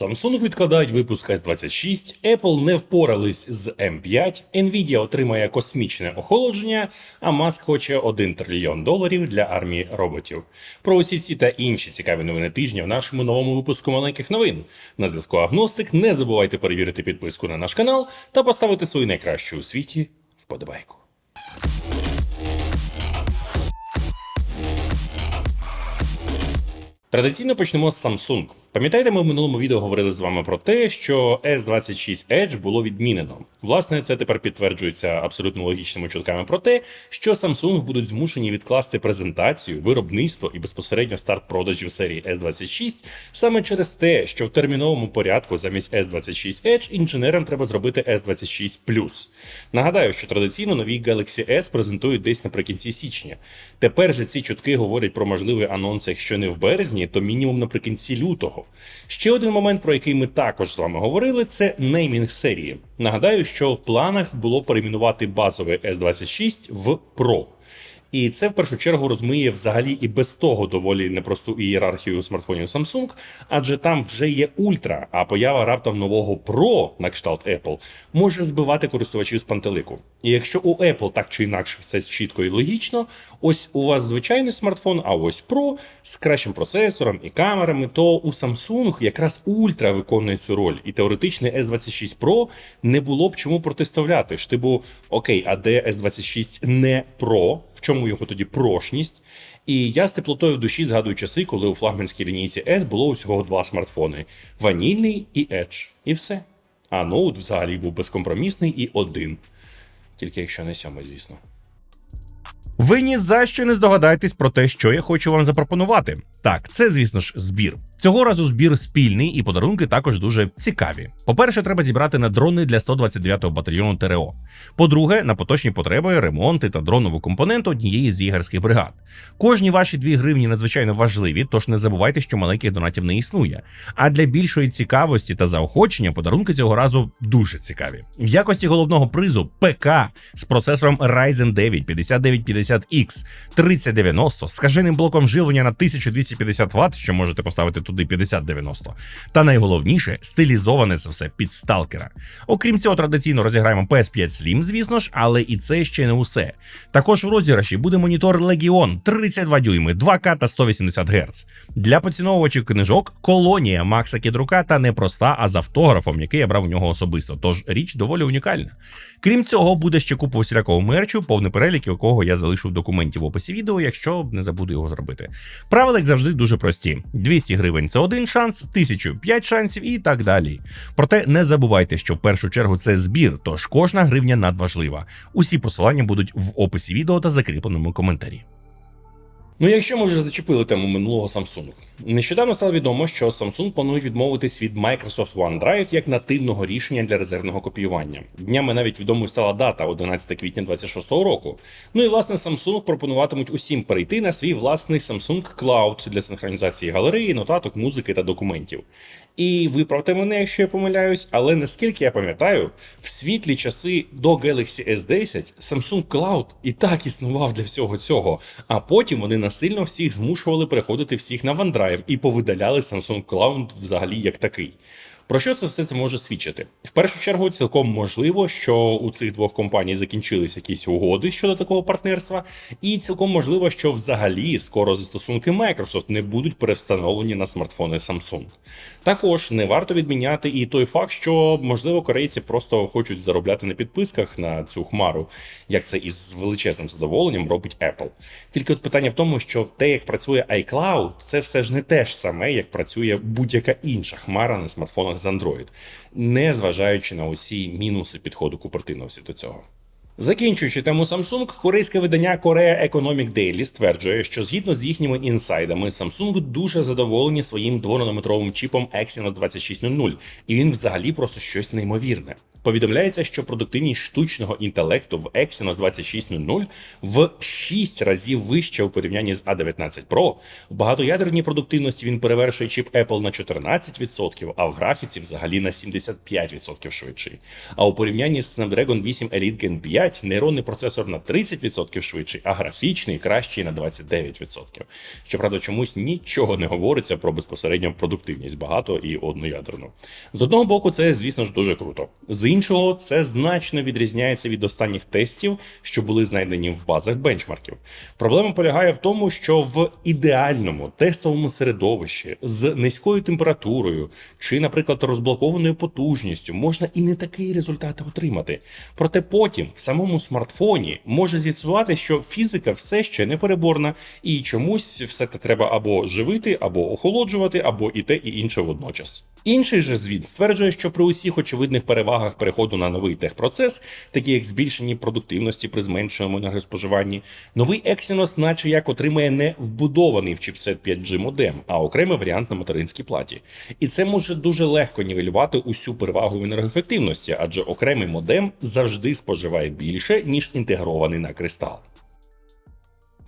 Samsung відкладають випуск S26, Apple не впорались з M5, Nvidia отримає космічне охолодження, а Маск хоче 1 трильйон доларів для армії роботів. Про усі ці та інші цікаві новини тижня в нашому новому випуску маленьких новин. На зв'язку Агностик. Не забувайте перевірити підписку на наш канал та поставити свою найкращу у світі вподобайку. Традиційно почнемо з Samsung. Пам'ятаєте, ми в минулому відео говорили з вами про те, що S26 Edge було відмінено. Власне, це тепер підтверджується абсолютно логічними чутками про те, що Samsung будуть змушені відкласти презентацію, виробництво і безпосередньо старт продажів серії S26 саме через те, що в терміновому порядку замість S26 Edge інженерам треба зробити S26 Plus. Нагадаю, що традиційно нові Galaxy S презентують десь наприкінці січня. Тепер же ці чутки говорять про можливий анонс, якщо не в березні, то мінімум наприкінці лютого. Ще один момент, про який ми також з вами говорили, це неймінг серії. Нагадаю, що в планах було перейменувати базовий S26 в Pro. І це в першу чергу розмиє взагалі і без того доволі непросту ієрархію смартфонів Samsung, адже там вже є ультра, а поява раптом нового Pro на кшталт Apple може збивати користувачів з пантелику. І якщо у Apple так чи інакше все чітко і логічно, ось у вас звичайний смартфон, а ось Pro з кращим процесором і камерами, то у Samsung якраз ультра виконує цю роль, і теоретичний S26 Pro не було б чому протиставляти. ж Типу, окей, а де S26 не Pro, в чому його тоді прошність? І я з теплотою в душі згадую часи, коли у флагманській лінійці S було усього два смартфони: ванільний і Edge. І все. А ноут взагалі був безкомпромісний і один. Тільки якщо не сьомий, звісно. Ви ні за що не здогадаєтесь про те, що я хочу вам запропонувати. Так, це, звісно ж, збір. Цього разу збір спільний і подарунки також дуже цікаві. По-перше, треба зібрати на дрони для 129-го батальйону ТРО. По-друге, на поточні потреби, ремонти та дронову компоненту однієї з ігерських бригад. Кожні ваші 2 гривні надзвичайно важливі, тож не забувайте, що маленьких донатів не існує. А для більшої цікавості та заохочення подарунки цього разу дуже цікаві. В якості головного призу ПК з процесором Ryzen 9 5950X 3090 з скаженим блоком живлення на 1250 Вт, що можете поставити туди 5090. Та найголовніше стилізоване це все під сталкера. Окрім цього, традиційно розіграємо PS5 Slim, звісно ж, але і це ще не усе. Також в розіграші буде монітор Legion 32 дюйми, 2К та 180 Гц. Для поціновувачів книжок колонія Макса Кідрука та не проста, а з автографом, який я брав у нього особисто. Тож річ доволі унікальна. Крім цього, буде ще купа усілякого мерчу, повний перелік, якого я залишу в документі в описі відео, якщо не забуду його зробити. Правила, як завжди, дуже прості: 200 гривень це один шанс, 1000 – 5 шансів і так далі. Проте не забувайте, що в першу чергу це збір, тож кожна гривня надважлива. Усі посилання будуть в описі відео та закріпленому коментарі. Ну, якщо ми вже зачепили тему минулого Samsung, нещодавно стало відомо, що Samsung планують відмовитись від Microsoft OneDrive як нативного рішення для резервного копіювання. Днями навіть відомою стала дата 11 квітня 26 року. Ну і власне Samsung пропонуватимуть усім перейти на свій власний Samsung Cloud для синхронізації галереї, нотаток, музики та документів. І виправте мене, якщо я помиляюсь, але наскільки я пам'ятаю, в світлі часи до Galaxy S10 Samsung Cloud і так існував для всього цього, а потім вони насильно всіх змушували переходити всіх на OneDrive і повидаляли Samsung Cloud взагалі як такий. Про що це все це може свідчити? В першу чергу, цілком можливо, що у цих двох компаній закінчились якісь угоди щодо такого партнерства, і цілком можливо, що взагалі скоро застосунки Microsoft не будуть перевстановлені на смартфони Samsung. Також не варто відміняти і той факт, що можливо корейці просто хочуть заробляти на підписках на цю хмару, як це із величезним задоволенням робить Apple. Тільки от питання в тому, що те, як працює iCloud, це все ж не те ж саме, як працює будь-яка інша хмара на смартфонах з Android, не зважаючи на усі мінуси підходу Купертиновців до цього. Закінчуючи тему Samsung, корейське видання Korea Economic Daily стверджує, що згідно з їхніми інсайдами, Samsung дуже задоволені своїм двонанометровим чіпом Exynos 2600, і він взагалі просто щось неймовірне. Повідомляється, що продуктивність штучного інтелекту в Exynos 2600 в 6 разів вища у порівнянні з A19 Pro. В багатоядерній продуктивності він перевершує чіп Apple на 14%, а в графіці взагалі на 75% швидший. А у порівнянні з Snapdragon 8 Elite Gen 5 нейронний процесор на 30% швидший, а графічний кращий на 29%. Щоправда, чомусь нічого не говориться про безпосередню продуктивність багато і одноядерну. З одного боку, це, звісно ж, дуже круто. З іншого, це значно відрізняється від останніх тестів, що були знайдені в базах бенчмарків. Проблема полягає в тому, що в ідеальному тестовому середовищі з низькою температурою чи, наприклад, розблокованою потужністю можна і не такий результат отримати. Проте потім в самому смартфоні може з'ясувати, що фізика все ще не переборна, і чомусь все це треба або живити, або охолоджувати, або і те, і інше водночас. Інший же звіт стверджує, що при усіх очевидних перевагах переходу на новий техпроцес, такі як збільшені продуктивності при зменшеному енергоспоживанні, новий Exynos наче як отримає не вбудований в чіпсет 5G модем, а окремий варіант на материнській платі. І це може дуже легко нівелювати усю перевагу в енергоефективності, адже окремий модем завжди споживає більше, ніж інтегрований на кристал.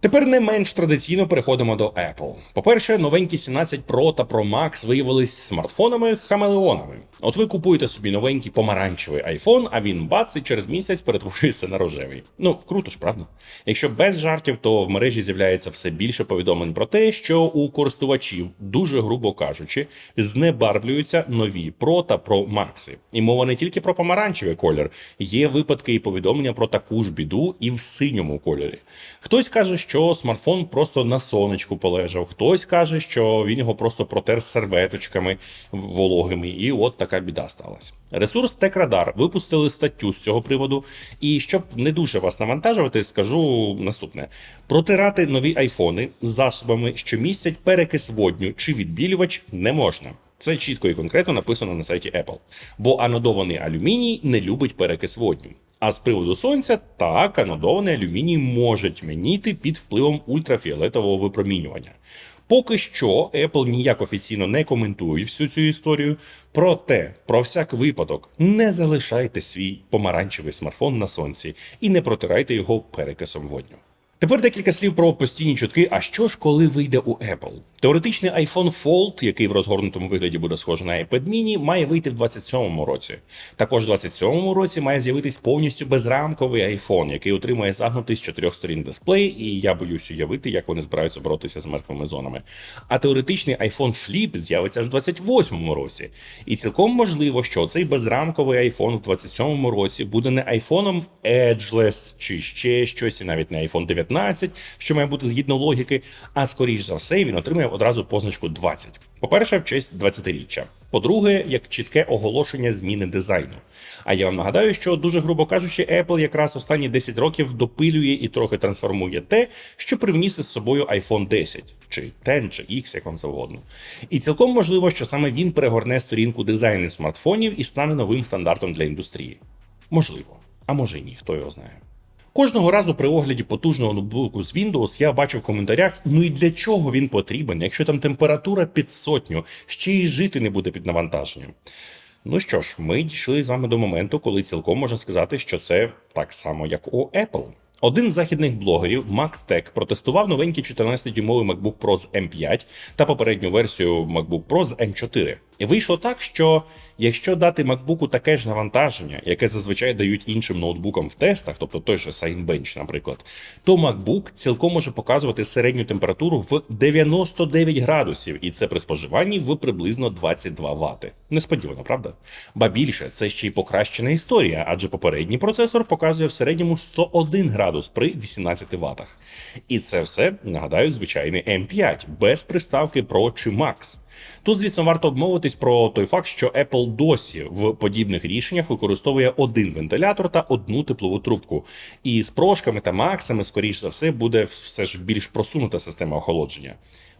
Тепер не менш традиційно переходимо до Apple. По-перше, новенькі 17 Pro та Pro Max виявились смартфонами хамелеонами. От ви купуєте собі новенький помаранчевий iPhone, а він бац і через місяць перетворюється на рожевий. Ну круто ж, правда? Якщо без жартів, то в мережі з'являється все більше повідомлень про те, що у користувачів, дуже грубо кажучи, знебарвлюються нові Pro та Pro Max. І мова не тільки про помаранчевий колір, є випадки і повідомлення про таку ж біду і в синьому кольорі. Хтось каже, що смартфон просто на сонечку полежав, хтось каже, що він його просто протер серветочками вологими, і от така біда сталася. Ресурс TechRadar випустили статтю з цього приводу. І щоб не дуже вас навантажувати, скажу наступне: протирати нові айфони з засобами, що містять перекис водню чи відбілювач, не можна. Це чітко і конкретно написано на сайті Apple. Бо анодований алюміній не любить перекис водню. А з приводу сонця, так, анодований алюміній може тьмяніти під впливом ультрафіолетового випромінювання. Поки що Apple ніяк офіційно не коментує всю цю історію. Проте, про всяк випадок, не залишайте свій помаранчевий смартфон на сонці і не протирайте його перекисом водню. Тепер декілька слів про постійні чутки. А що ж, коли вийде у Apple? Теоретичний iPhone Fold, який в розгорнутому вигляді буде схожий на iPad mini, має вийти в 27-му році. Також в 27-му році має з'явитись повністю безрамковий iPhone, який отримує загнутий з чотирьох сторін дисплей, і я боюсь уявити, як вони збираються боротися з мертвими зонами. А теоретичний iPhone Flip з'явиться аж в 28-му році. І цілком можливо, що цей безрамковий iPhone в 27-му році буде не айфоном Edgeless чи ще щось, і навіть не iPhone 19, що має бути згідно логіки, а скоріш за все він отримає одразу позначку 20. По-перше, в честь 20-річчя. По-друге, як чітке оголошення зміни дизайну. А я вам нагадаю, що дуже грубо кажучи, Apple якраз останні 10 років допилює і трохи трансформує те, що привніс із собою iPhone 10, чи 10, чи X, як вам завгодно. І цілком можливо, що саме він перегорне сторінку дизайну смартфонів і стане новим стандартом для індустрії. Можливо, а може й ні, хто його знає. Кожного разу при огляді потужного ноутбуку з Windows я бачу в коментарях: ну і для чого він потрібен, якщо там температура під сотню, ще й жити не буде під навантаженням. Ну що ж, ми дійшли з вами до моменту, коли цілком можна сказати, що це так само, як у Apple. Один з західних блогерів, Max Tech, протестував новенький 14-дюймовий MacBook Pro з M5 та попередню версію MacBook Pro з M4. І вийшло так, що якщо дати MacBook таке ж навантаження, яке зазвичай дають іншим ноутбукам в тестах, тобто той же Signbench, наприклад, то MacBook цілком може показувати середню температуру в 99 градусів, і це при споживанні в приблизно 22 Вт. Несподівано, правда? Ба більше, це ще й покращена історія, адже попередній процесор показує в середньому 101 градус при 18 Вт. І це все, нагадаю, звичайний M5, без приставки Pro чи Max. Тут, звісно, варто обмовитись про той факт, що Apple досі в подібних рішеннях використовує один вентилятор та одну теплову трубку. І з прошками та максами, скоріш за все, буде все ж більш просунута система охолодження.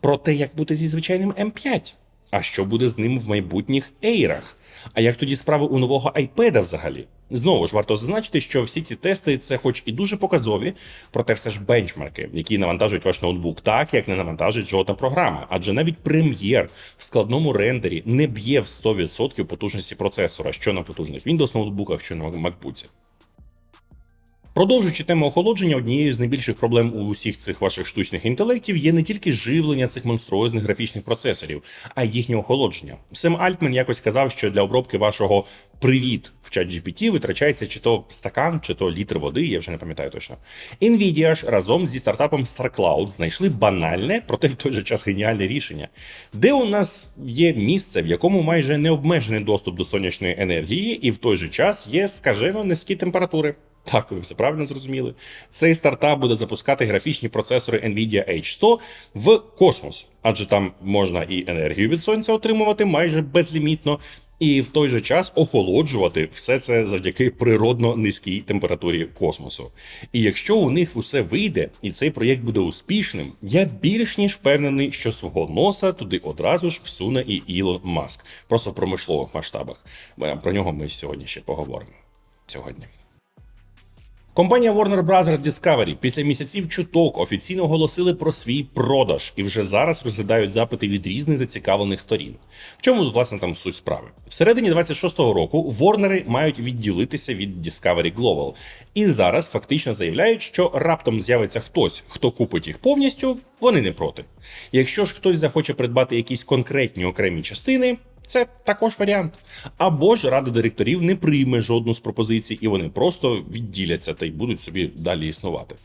Про те, як бути зі звичайним M5. А що буде з ним в майбутніх ейрах? А як тоді справи у нового iPad взагалі? Знову ж варто зазначити, що всі ці тести це, хоч і дуже показові, проте все ж бенчмарки, які навантажують ваш ноутбук так, як не навантажить жодна програма. Адже навіть прем'єр в складному рендері не б'є в 100% потужності процесора, що на потужних Windows ноутбуках, що на MacBook. Продовжуючи тему охолодження, однією з найбільших проблем у усіх цих ваших штучних інтелектів є не тільки живлення цих монструозних графічних процесорів, а й їхнє охолодження. Сем Альтмен якось сказав, що для обробки вашого привіт в чат GPT витрачається чи то стакан, чи то літр води, я вже не пам'ятаю точно. Nvidia ж разом зі стартапом StarCloud знайшли банальне, проте в той же час геніальне рішення, де у нас є місце, в якому майже необмежений доступ до сонячної енергії, і в той же час є скажено низькі температури. Так, ви все правильно зрозуміли. Цей стартап буде запускати графічні процесори Nvidia H100 в космос, адже там можна і енергію від сонця отримувати майже безлімітно, і в той же час охолоджувати все це завдяки природно низькій температурі космосу. І якщо у них все вийде, і цей проєкт буде успішним, я більш ніж впевнений, що свого носа туди одразу ж всуне і Ілон Маск, просто в промислових масштабах. Про нього ми сьогодні ще поговоримо. Сьогодні. Компанія Warner Bros. Discovery після місяців чуток офіційно оголосили про свій продаж і вже зараз розглядають запити від різних зацікавлених сторін. В чому власне там суть справи? Всередині 26-го року Ворнери мають відділитися від Discovery Global. І зараз фактично заявляють, що раптом з'явиться хтось, хто купить їх повністю, вони не проти. Якщо ж хтось захоче придбати якісь конкретні окремі частини. Це також варіант. Або ж рада директорів не прийме жодну з пропозицій, і вони просто відділяться та й будуть собі далі існувати.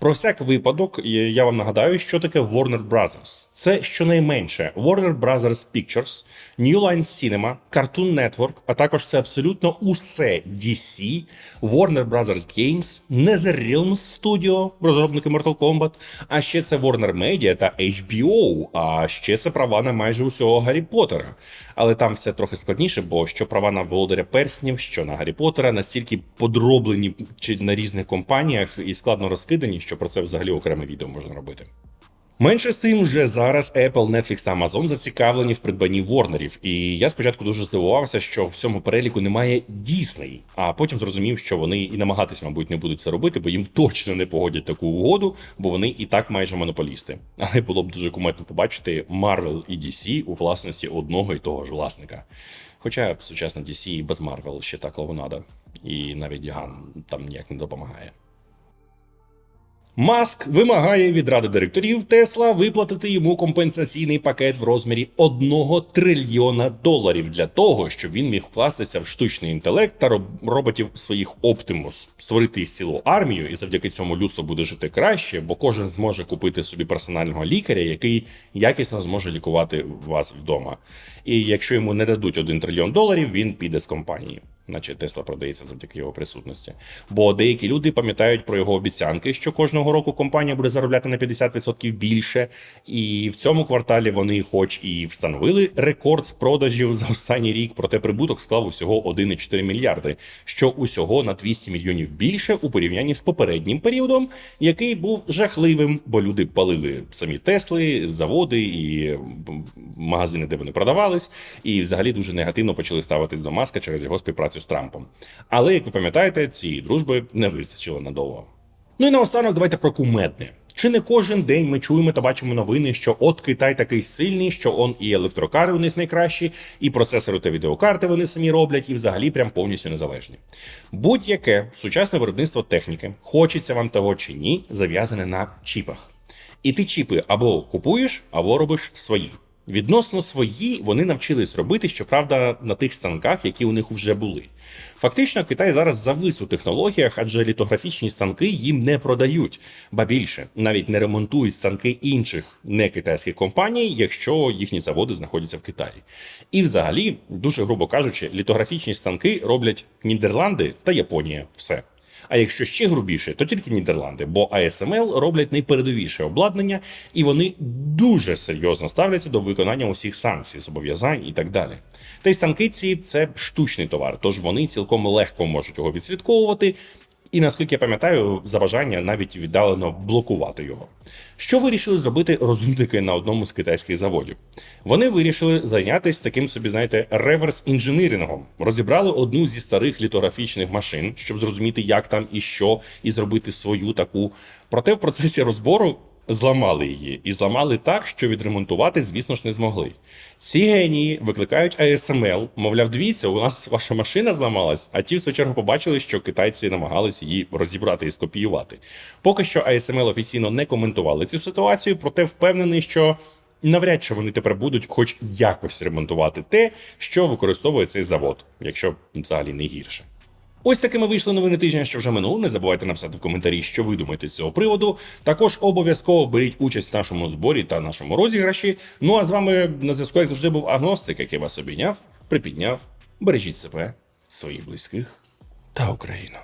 Про всяк випадок я вам нагадаю, що таке Warner Brothers. Це щонайменше Warner Brothers Pictures, New Line Cinema, Cartoon Network, а також це абсолютно усе DC, Warner Brothers Games, NetherRealm Studio, розробники Mortal Kombat, а ще це Warner Media та HBO, а ще це права на майже усього Гаррі Поттера. Але там все трохи складніше, бо що права на володаря перснів, що на Гаррі Поттера настільки подроблені чи на різних компаніях і складно розкидані, що про це взагалі окреме відео можна робити. Менше з тим, вже зараз Apple, Netflix та Amazon зацікавлені в придбанні Ворнерів. І я спочатку дуже здивувався, що в цьому переліку немає Disney, а потім зрозумів, що вони і намагатись, мабуть, не будуть це робити, бо їм точно не погодять таку угоду, бо вони і так майже монополісти. Але було б дуже куметно побачити Marvel і DC у власності одного і того ж власника. Хоча сучасна DC без Marvel ще та клоунада, і навіть Ган там ніяк не допомагає. Маск вимагає від ради директорів Тесла виплатити йому компенсаційний пакет в розмірі 1 трильйона доларів для того, щоб він міг вкластися в штучний інтелект та роб- роботів своїх Optimus, створити їх цілу армію, і завдяки цьому людство буде жити краще, бо кожен зможе купити собі персонального лікаря, який якісно зможе лікувати вас вдома. І якщо йому не дадуть 1 трильйон доларів, він піде з компанії наче Тесла продається завдяки його присутності. Бо деякі люди пам'ятають про його обіцянки, що кожного року компанія буде заробляти на 50% більше. І в цьому кварталі вони, хоч і встановили рекорд з продажів за останній рік, проте прибуток склав усього 1,4 мільярди, що усього на 200 мільйонів більше у порівнянні з попереднім періодом, який був жахливим, бо люди палили самі Тесли, заводи і магазини, де вони продавались, і взагалі дуже негативно почали ставитись до маска через його співпрацю з Трампом. Але, як ви пам'ятаєте, цієї дружби не вистачило надовго. Ну і наостанок давайте про кумедне. Чи не кожен день ми чуємо та бачимо новини, що от Китай такий сильний, що он і електрокари у них найкращі, і процесори та відеокарти вони самі роблять, і взагалі прям повністю незалежні. Будь-яке сучасне виробництво техніки, хочеться вам того чи ні, зав'язане на чіпах. І ти чіпи або купуєш, або робиш свої. Відносно свої вони навчились робити, щоправда, на тих станках, які у них вже були. Фактично, Китай зараз завис у технологіях, адже літографічні станки їм не продають, ба більше навіть не ремонтують станки інших некитайських компаній, якщо їхні заводи знаходяться в Китаї. І взагалі, дуже грубо кажучи, літографічні станки роблять Нідерланди та Японія. Все. А якщо ще грубіше, то тільки Нідерланди, бо ASML роблять найпередовіше обладнання, і вони дуже серйозно ставляться до виконання усіх санкцій, зобов'язань і так далі. Та й станки ці це штучний товар, тож вони цілком легко можуть його відслідковувати. І наскільки я пам'ятаю, за бажання навіть віддалено блокувати його. Що вирішили зробити розумники на одному з китайських заводів? Вони вирішили зайнятися таким собі, знаєте, реверс інженірингом. Розібрали одну зі старих літографічних машин, щоб зрозуміти, як там і що, і зробити свою таку. Проте в процесі розбору зламали її і зламали так, що відремонтувати, звісно ж, не змогли. Ці генії викликають ASML, мовляв, дивіться, у нас ваша машина зламалась, а ті, в свою чергу, побачили, що китайці намагались її розібрати і скопіювати. Поки що ASML офіційно не коментували цю ситуацію, проте впевнений, що. Навряд чи вони тепер будуть хоч якось ремонтувати те, що використовує цей завод, якщо взагалі не гірше. Ось такими вийшли новини тижня, що вже минуло. Не забувайте написати в коментарі, що ви думаєте з цього приводу. Також обов'язково беріть участь в нашому зборі та нашому розіграші. Ну а з вами на зв'язку, як завжди, був агностик, який вас обійняв, припідняв. Бережіть себе, своїх близьких та Україну.